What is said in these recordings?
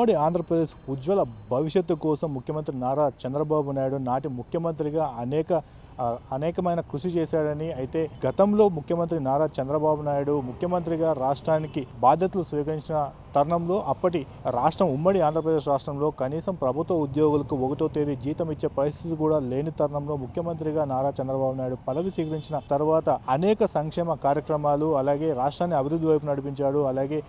ఉమ్మడి ఆంధ్రప్రదేశ్ ఉజ్వల భవిష్యత్తు కోసం ముఖ్యమంత్రి నారా చంద్రబాబు నాయుడు నాటి ముఖ్యమంత్రిగా అనేక అనేకమైన కృషి చేశాడని అయితే గతంలో ముఖ్యమంత్రి నారా చంద్రబాబు నాయుడు ముఖ్యమంత్రిగా రాష్ట్రానికి బాధ్యతలు స్వీకరించిన తరుణంలో అప్పటి రాష్ట్రం ఉమ్మడి ఆంధ్రప్రదేశ్ రాష్ట్రంలో కనీసం ప్రభుత్వ ఉద్యోగులకు ఒకటో తేదీ జీతం ఇచ్చే పరిస్థితి కూడా లేని తరుణంలో ముఖ్యమంత్రిగా నారా చంద్రబాబు నాయుడు పదవి స్వీకరించిన తర్వాత అనేక సంక్షేమ కార్యక్రమాలు అలాగే రాష్ట్రాన్ని అభివృద్ధి వైపు నడిపించాడు. అలాగే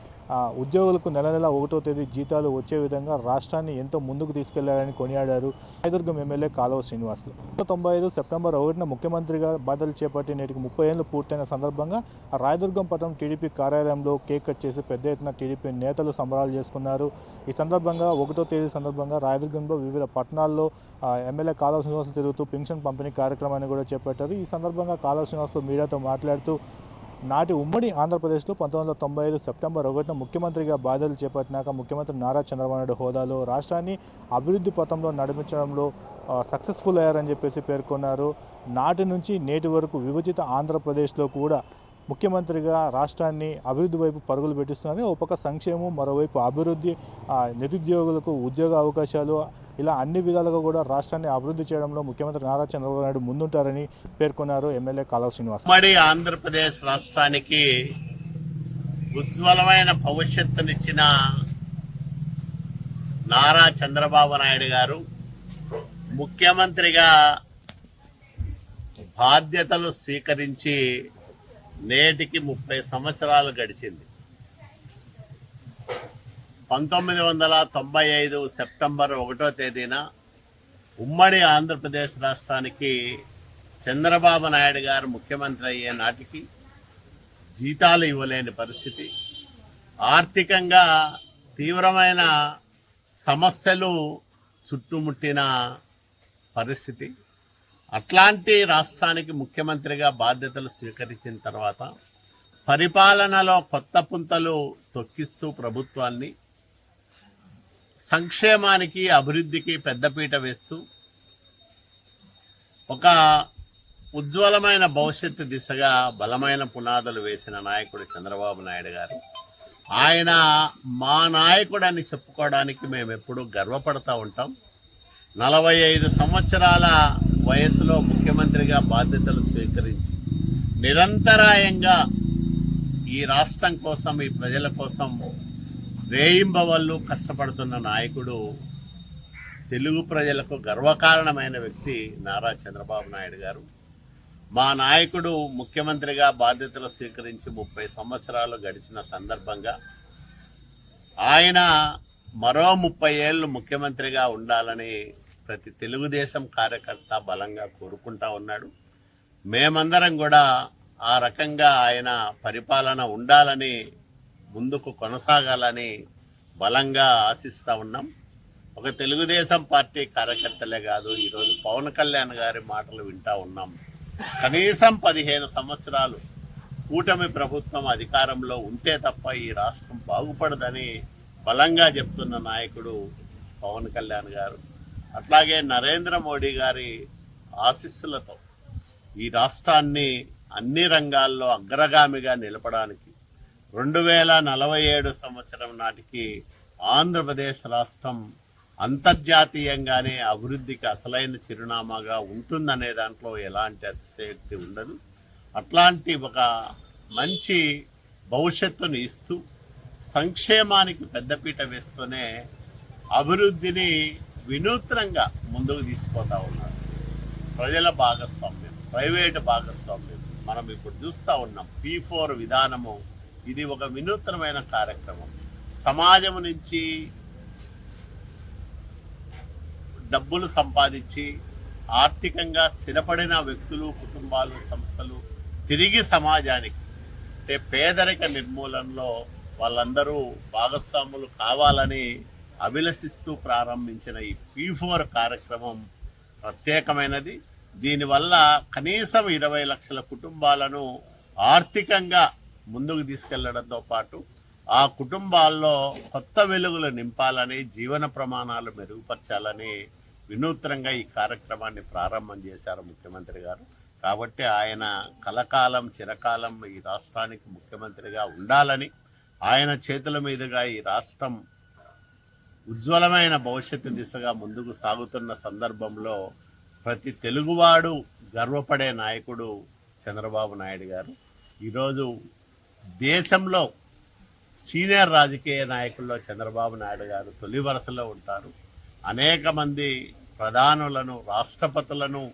ఉద్యోగులకు నెల నెల ఒకటో తేదీ జీతాలు వచ్చే విధంగా రాష్ట్రాన్ని ఎంతో ముందుకు తీసుకెళ్ళారని కొనియాడారు. రాయదుర్గం ఎమ్మెల్యే కాలువ శ్రీనివాసులు. తొంభై ఐదు సెప్టెంబర్ ఒకటిన ముఖ్యమంత్రిగా బాధ్యతలు చేపట్టి నేటికి ముప్పై ఏళ్ళు పూర్తయిన సందర్భంగా రాయదుర్గం పట్టణం టీడీపీ కార్యాలయంలో కేక్ కట్ చేసి పెద్ద ఎత్తున టీడీపీ నేతలు సంబరాలు చేసుకున్నారు. ఈ సందర్భంగా ఒకటో తేదీ సందర్భంగా రాయదుర్గంలో వివిధ పట్టణాల్లో ఎమ్మెల్యే కాలువ శ్రీనివాసులు తిరుగుతూ పెన్షన్ పంపిణీ కార్యక్రమాన్ని కూడా చేపట్టారు. ఈ సందర్భంగా కాలువ శ్రీనివాసులు మీడియాతో మాట్లాడుతూ నాటి ఉమ్మడి ఆంధ్రప్రదేశ్లో పంతొమ్మిది వందల తొంభై ఐదు సెప్టెంబర్ ఒకటిన ముఖ్యమంత్రిగా బాధ్యతలు చేపట్టినాక ముఖ్యమంత్రి నారా చంద్రబాబు నాయుడు హోదాలో రాష్ట్రాన్ని అభివృద్ధి పథంలో నడిపించడంలో సక్సెస్ఫుల్ అయ్యారని చెప్పేసి పేర్కొన్నారు. నాటి నుంచి నేటి వరకు విభజిత ఆంధ్రప్రదేశ్లో కూడా ముఖ్యమంత్రిగా రాష్ట్రాన్ని అభివృద్ధి వైపు పరుగులు పెట్టిస్తున్నారని ఒక పక్క సంక్షేమం మరోవైపు అభివృద్ధి నిరుద్యోగులకు ఉద్యోగ అవకాశాలు ఇలా అన్ని విధాలుగా కూడా రాష్ట్రాన్ని అభివృద్ధి చేయడంలో ముఖ్యమంత్రి నారా చంద్రబాబు నాయుడు ముందుంటారని పేర్కొన్నారు ఎమ్మెల్యే కాలవ శ్రీనివాస్. ఉమ్మడి ఆంధ్రప్రదేశ్ రాష్ట్రానికి ఉజ్వలమైన భవిష్యత్తునిచ్చిన నారా చంద్రబాబు నాయుడు గారు ముఖ్యమంత్రిగా బాధ్యతలు స్వీకరించి నేటికి ముప్పై సంవత్సరాలు గడిచింది. పంతొమ్మిది వందల తొంభై ఐదు సెప్టెంబర్ ఒకటో తేదీన ఉమ్మడి ఆంధ్రప్రదేశ్ రాష్ట్రానికి చంద్రబాబు నాయుడు గారు ముఖ్యమంత్రి అయ్యే నాటికి జీతాలు ఇవ్వలేని పరిస్థితి. ఆర్థికంగా తీవ్రమైన సమస్యలు చుట్టుముట్టిన పరిస్థితి. అట్లాంటి రాష్ట్రానికి ముఖ్యమంత్రిగా బాధ్యతలు స్వీకరించిన తర్వాత పరిపాలనలో కొత్త పుంతలు తొక్కిస్తూ ప్రభుత్వాన్ని సంక్షేమానికి అభివృద్ధికి పెద్దపీట వేస్తూ ఒక ఉజ్వలమైన భవిష్యత్తు దిశగా బలమైన పునాదులు వేసిన నాయకుడు చంద్రబాబు నాయుడు గారు. ఆయన మా నాయకుడని చెప్పుకోవడానికి మేము ఎప్పుడూ గర్వపడతా ఉంటాం. నలభై ఐదు సంవత్సరాల వయసులో ముఖ్యమంత్రిగా బాధ్యతలు స్వీకరించి నిరంతరాయంగా ఈ రాష్ట్రం కోసం ఈ ప్రజల కోసం రేయింబవళ్ళు కష్టపడుతున్న నాయకుడు తెలుగు ప్రజలకు గర్వకారణమైన వ్యక్తి నారా చంద్రబాబు నాయుడు గారు. మా నాయకుడు ముఖ్యమంత్రిగా బాధ్యతలు స్వీకరించి ముప్పై సంవత్సరాలు గడిచిన సందర్భంగా ఆయన మరో ముప్పై ఏళ్ళు ముఖ్యమంత్రిగా ఉండాలని ప్రతి తెలుగుదేశం కార్యకర్త బలంగా కోరుకుంటా ఉన్నాడు. మేమందరం కూడా ఆ రకంగా ఆయన పరిపాలన ఉండాలని ముందుకు కొనసాగాలని బలంగా ఆశిస్తూ ఉన్నాం. ఒక తెలుగుదేశం పార్టీ కార్యకర్తలే కాదు ఈరోజు పవన్ కళ్యాణ్ గారి మాటలు వింటా ఉన్నాం. కనీసం పదిహేను సంవత్సరాలు కూటమి ప్రభుత్వం అధికారంలో ఉంటే తప్ప ఈ రాష్ట్రం బాగుపడదని బలంగా చెప్తున్న నాయకుడు పవన్ కళ్యాణ్ గారు. అట్లాగే నరేంద్ర మోడీ గారి ఆశీస్సులతో ఈ రాష్ట్రాన్ని అన్ని రంగాల్లో అగ్రగామిగా నిలపడానికి రెండు వేల నలభై ఏడు సంవత్సరం నాటికి ఆంధ్రప్రదేశ్ రాష్ట్రం అంతర్జాతీయంగానే అభివృద్ధికి అసలైన చిరునామాగా ఉంటుందనే దాంట్లో ఎలాంటి అతిశయోక్తి ఉండదు. అట్లాంటి ఒక మంచి భవిష్యత్తుని ఇస్తూ సంక్షేమానికి పెద్దపీట వేస్తూనే అభివృద్ధిని వినూత్నంగా ముందుకు తీసుకుపోతా ఉన్నారు. ప్రజల భాగస్వామ్యం ప్రైవేట్ భాగస్వామ్యం. మనం ఇప్పుడు చూస్తూ ఉన్నాం పీ ఫోర్ విధానము ఇది ఒక వినూత్నమైన కార్యక్రమం. సమాజం నుంచి డబ్బులు సంపాదించి ఆర్థికంగా స్థిరపడిన వ్యక్తులు కుటుంబాలు సంస్థలు తిరిగి సమాజానికి అంటే పేదరిక నిర్మూలనలో వాళ్ళందరూ భాగస్వాములు కావాలని అభిలషిస్తూ ప్రారంభించిన ఈ పీ ఫోర్ కార్యక్రమం ప్రత్యేకమైనది. దీనివల్ల కనీసం ఇరవై లక్షల కుటుంబాలను ఆర్థికంగా ముందుకు తీసుకెళ్ళడంతో పాటు ఆ కుటుంబాల్లో కొత్త వెలుగులు నింపాలని జీవన ప్రమాణాలు మెరుగుపరచాలని వినూత్నంగా ఈ కార్యక్రమాన్ని ప్రారంభం చేశారు ముఖ్యమంత్రి గారు. కాబట్టి ఆయన కలకాలం చిరకాలం ఈ రాష్ట్రానికి ముఖ్యమంత్రిగా ఉండాలని ఆయన చేతుల మీదుగా ఈ రాష్ట్రం ఉజ్వలమైన భవిష్యత్తు దిశగా ముందుకు సాగుతున్న సందర్భంలో ప్రతి తెలుగువాడు గర్వపడే నాయకుడు చంద్రబాబు నాయుడు గారు. ఈరోజు దేశంలో సీనియర్ రాజకీయ నాయకుల్లో చంద్రబాబు నాయుడు గారు తొలి వరుసలో ఉంటారు. అనేక మంది ప్రధానులను రాష్ట్రపతులను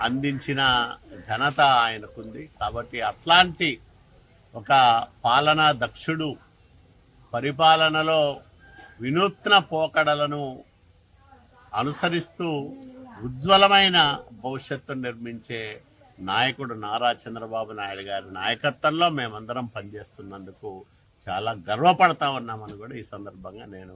అందించిన ఘనత ఆయనకుంది. కాబట్టి అట్లాంటి ఒక పాలనా దక్షుడు పరిపాలనలో వినూత్న పోకడలను అనుసరిస్తూ ఉజ్వలమైన భవిష్యత్తు నిర్మించే నాయకుడు నారా చంద్రబాబు నాయుడు గారి నాయకత్వంలో మేమందరం పనిచేస్తున్నందుకు చాలా గర్వపడతా ఉన్నామని కూడా ఈ సందర్భంగా నేను